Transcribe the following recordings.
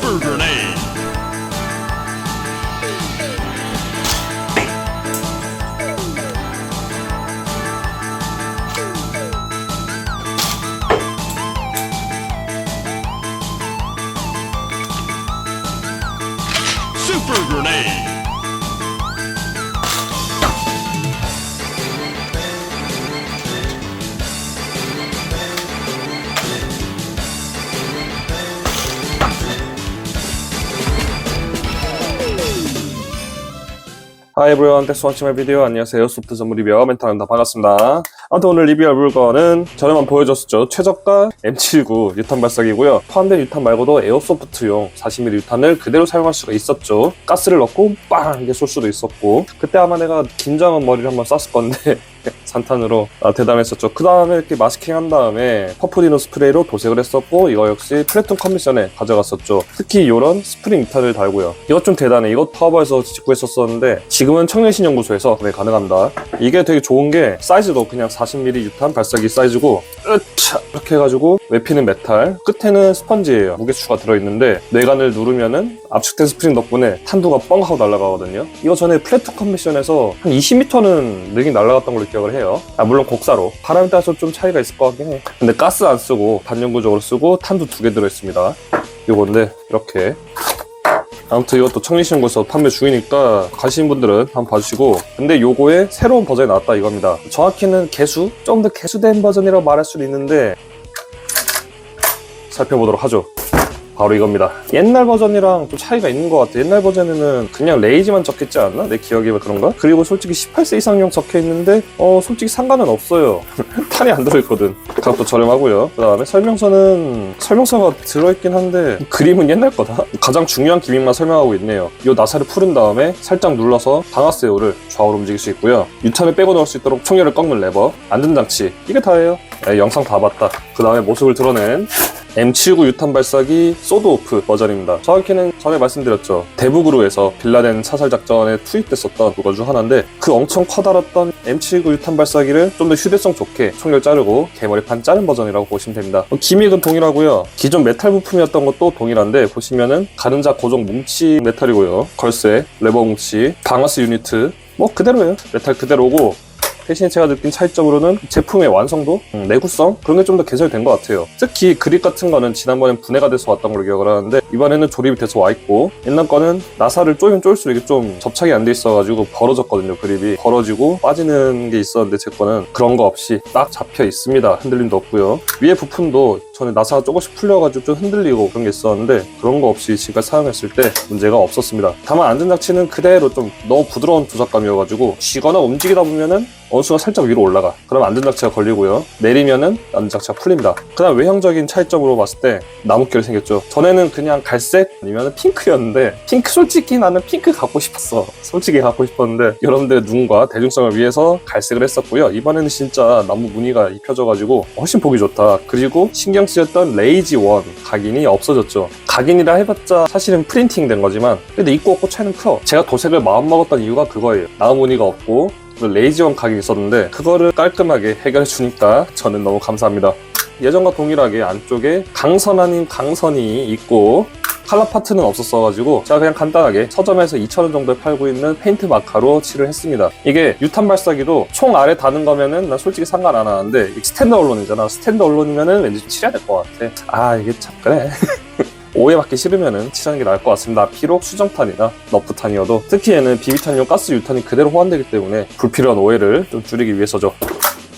grenade. Super grenade. 하이 브리온 텍스 원치의 비디오 안녕하세요. 소프트 전문 리뷰어 멘탈입니다 반갑습니다. 아무튼 오늘 리뷰할 물건은 전에만 보여줬었죠. 최저가 M79 유탄 발사기고요. 포함된 유탄 말고도 에어소프트용 40mm 유탄을 그대로 사용할 수가 있었죠. 가스를 넣고 빵! 이게 쏠 수도 있었고. 그때 아마 내가 긴장한 머리를 한번 쐈을 건데 산탄으로 아, 대단했었죠. 그 다음에 이렇게 마스킹 한 다음에 퍼프디노 스프레이로 도색을 했었고 이거 역시 플래툰 컨미션에 가져갔었죠. 특히 이런 스프링 유탄을 달고요. 이것 좀 대단해. 이것 파워에서 직구했었었는데 지금은 청년신연구소에서 구매 가능합니다. 이게 되게 좋은 게 사이즈도 그냥 40mm 유탄 발사기 사이즈고 으차! 이렇게 해가지고 외피는 메탈 끝에는 스펀지예요. 무게추가 들어있는데 뇌관을 누르면은 압축된 스프링 덕분에 탄두가 뻥 하고 날아가거든요. 이거 전에 플래툰 컨미션에서 한 20m는 능이 날아갔던 걸로 기억을 해요 아 물론 곡사로. 바람에 따라서 좀 차이가 있을 것 같긴 해. 근데 가스 안 쓰고 반영구적으로 쓰고 탄두 두개 들어있습니다. 요건데 이렇게. 아무튼 이것도 청리신고에서 판매 중이니까 가시는 분들은 한번 봐주시고. 근데 요거의 새로운 버전이 나왔다 이겁니다. 정확히는 개수? 좀 더 개수된 버전이라고 말할 수는 있는데 살펴보도록 하죠 바로 이겁니다. 옛날 버전이랑 좀 차이가 있는 것 같아 옛날 버전에는 그냥 레이지만 적혀있지 않나? 내 기억에 그런가? 그리고 솔직히 18세 이상용 적혀 있는데 어 솔직히 상관은 없어요. 탄이 안 들어있거든. 가격도 저렴하고요. 그 다음에 설명서는 설명서가 들어있긴 한데 그림은 옛날 거다? 가장 중요한 기믹만 설명하고 있네요. 이 나사를 풀은 다음에 살짝 눌러서 방아쇠호를 좌우로 움직일 수 있고요. 유탄을 빼고 넣을 수 있도록 총열을 꺾는 레버 안전장치. 이게 다예요. 네, 영상 다 봤다. 그 다음에 모습을 드러낸 M79 유탄 발사기 소드오프 버전입니다. 정확히는 전에 말씀드렸죠. 대북으로에서 빌라덴 사살 작전에 투입됐었던 그거 중 하나인데 그 엄청 커다랐던 M79 유탄 발사기를 좀 더 휴대성 좋게 총열 자르고 개머리판 자른 버전이라고 보시면 됩니다. 어, 기믹은 동일하고요. 기존 메탈 부품이었던 것도 동일한데 보시면은 가른자 고정 뭉치 메탈이고요. 걸쇠, 레버 뭉치, 방아스 유니트 뭐 그대로예요. 메탈 그대로고 대신 제가 느낀 차이점으로는 제품의 완성도, 음, 내구성 그런 게 좀 더 개설된 것 같아요. 특히 그립 같은 거는 지난번엔 분해가 돼서 왔던 걸로 기억을 하는데 이번에는 조립이 돼서 와 있고 옛날 거는 나사를 쪼이면 쪼일수록 이게 좀 접착이 안 돼 있어가지고 벌어졌거든요. 그립이 벌어지고 빠지는 게 있었는데 제 거는 그런 거 없이 딱 잡혀 있습니다. 흔들림도 없고요. 위에 부품도 전에 나사가 조금씩 풀려가지고 좀 흔들리고 그런 게 있었는데 그런 거 없이 지금까지 사용했을 때 문제가 없었습니다. 다만 안전장치는 그대로 좀 너무 부드러운 부착감이어가지고 쥐거나 움직이다 보면은 어느 순간 살짝 위로 올라가. 그럼 안전장치가 걸리고요. 내리면은 안전장치가 풀립니다. 그 다음 외형적인 차이점으로 봤을 때 나뭇결이 생겼죠. 전에는 그냥 갈색 아니면 핑크였는데 핑크 솔직히 나는 핑크 갖고 싶었어. 솔직히 갖고 싶었는데 여러분들의 눈과 대중성을 위해서 갈색을 했었고요. 이번에는 진짜 나무 무늬가 입혀져가지고 훨씬 보기 좋다. 그리고 신경 쓰였던 레이지 원 각인이 없어졌죠. 각인이라 해봤자 사실은 프린팅 된 거지만 근데 있고 없고 차이는 커. 제가 도색을 마음먹었던 이유가 그거예요. 나무 무늬가 없고 레이지 원 각이 있었는데 그거를 깔끔하게 해결해 주니까 저는 너무 감사합니다. 예전과 동일하게 안쪽에 강선 아닌 강선이 있고 칼라 파트는 없었어가지고 제가 그냥 간단하게 서점에서 2,000원 정도에 팔고 있는 페인트 마카로 칠을 했습니다. 이게 유탄 발사기도 총 아래 다는 거면은 난 솔직히 상관 안 하는데 스탠드 언론이잖아. 스탠드 언론이면은 왠지 칠해야 될 것 같아. 아 이게 참 그래. 오해받기 싫으면은 칠하는 게 나을 것 같습니다. 비록 수정탄이나 너프탄이어도 특히 얘는 비비탄용 가스 유탄이 그대로 호환되기 때문에 불필요한 오해를 좀 줄이기 위해서죠.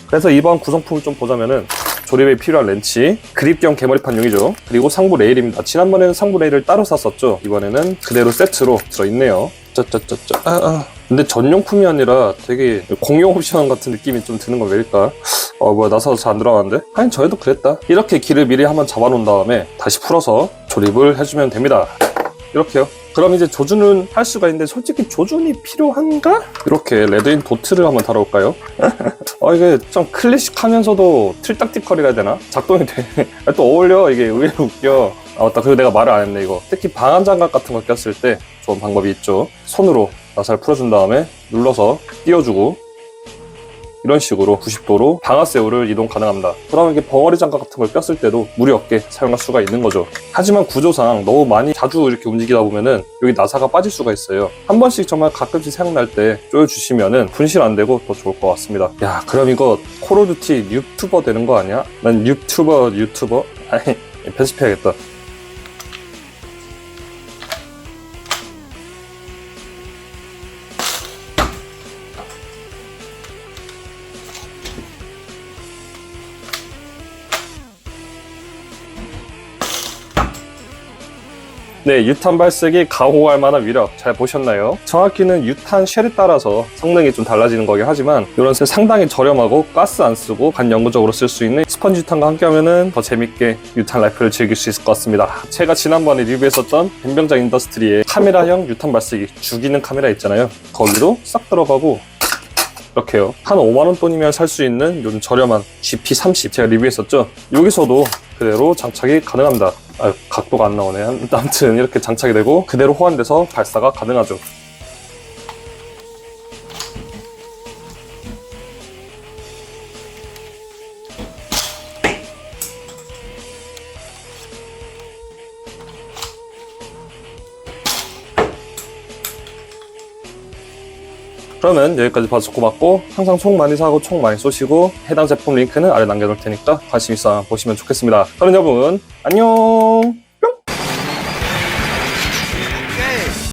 그래서 이번 구성품을 좀 보자면은 조립에 필요한 렌치, 그립 겸 개머리판용이죠. 그리고 상부 레일입니다. 지난번에는 상부 레일을 따로 샀었죠. 이번에는 그대로 세트로 들어있네요. 짜짜짜짜. 아, 아. 근데 전용품이 아니라 되게 공용 옵션 같은 느낌이 좀 드는 건 왜일까? 어 뭐야 나사도 잘안 들어가는데? 하긴 저희도 그랬다. 이렇게 길을 미리 한번 잡아놓은 다음에 다시 풀어서 조립을 해주면 됩니다. 이렇게요. 그럼 이제 조준은 할 수가 있는데 솔직히 조준이 필요한가? 이렇게 레드인 도트를 한번 달아볼까요? 어 이게 좀 클래식하면서도 틀딱틱거리가 해야 되나? 작동이 돼. 또 어울려 이게 의외로 웃겨. 아 맞다 그리고 내가 말을 안 했네 이거. 특히 방한 장갑 같은 거 꼈을 때 좋은 방법이 있죠. 손으로 나사를 풀어준 다음에 눌러서 띄워주고 이런 식으로 90도로 방아쇠우를 이동 가능합니다. 그러면 이게 벙어리 장갑 같은 걸 꼈을 때도 무리 없게 사용할 수가 있는 거죠. 하지만 구조상 너무 많이 자주 이렇게 움직이다 보면은 여기 나사가 빠질 수가 있어요. 한 번씩 정말 가끔씩 생각날 때 조여주시면은 분실 안 되고 더 좋을 것 같습니다. 야, 그럼 이거 콜오듀티 유튜버 되는 거 아니야? 난 유튜버 유튜버? 아니, 편집해야겠다. 네, 유탄 발색이 가호할 만한 위력 잘 보셨나요? 정확히는 유탄 쉘에 따라서 성능이 좀 달라지는 거긴 하지만 이런 색 상당히 저렴하고 가스 안 쓰고 반영구적으로 쓸 수 있는 스펀지 유탄과 함께 하면은 더 재밌게 유탄 라이프를 즐길 수 있을 것 같습니다. 제가 지난번에 리뷰했었던 뱀병장 인더스트리의 카메라형 유탄 발색이 죽이는 카메라 있잖아요. 거기도 싹 들어가고 이렇게요. 한 5만원 돈이면 살 수 있는 요즘 저렴한 GP30 제가 리뷰했었죠. 여기서도 그대로 장착이 가능합니다. 아, 각도가 안 나오네. 아무튼 이렇게 장착이 되고 그대로 호환돼서 발사가 가능하죠. 그러면 여기까지 봐주셔서 고맙고 항상 총 많이 사고 총 많이 쏘시고 해당 제품 링크는 아래 남겨놓을 테니까 관심 있어 보시면 좋겠습니다. 그럼 여러분 안녕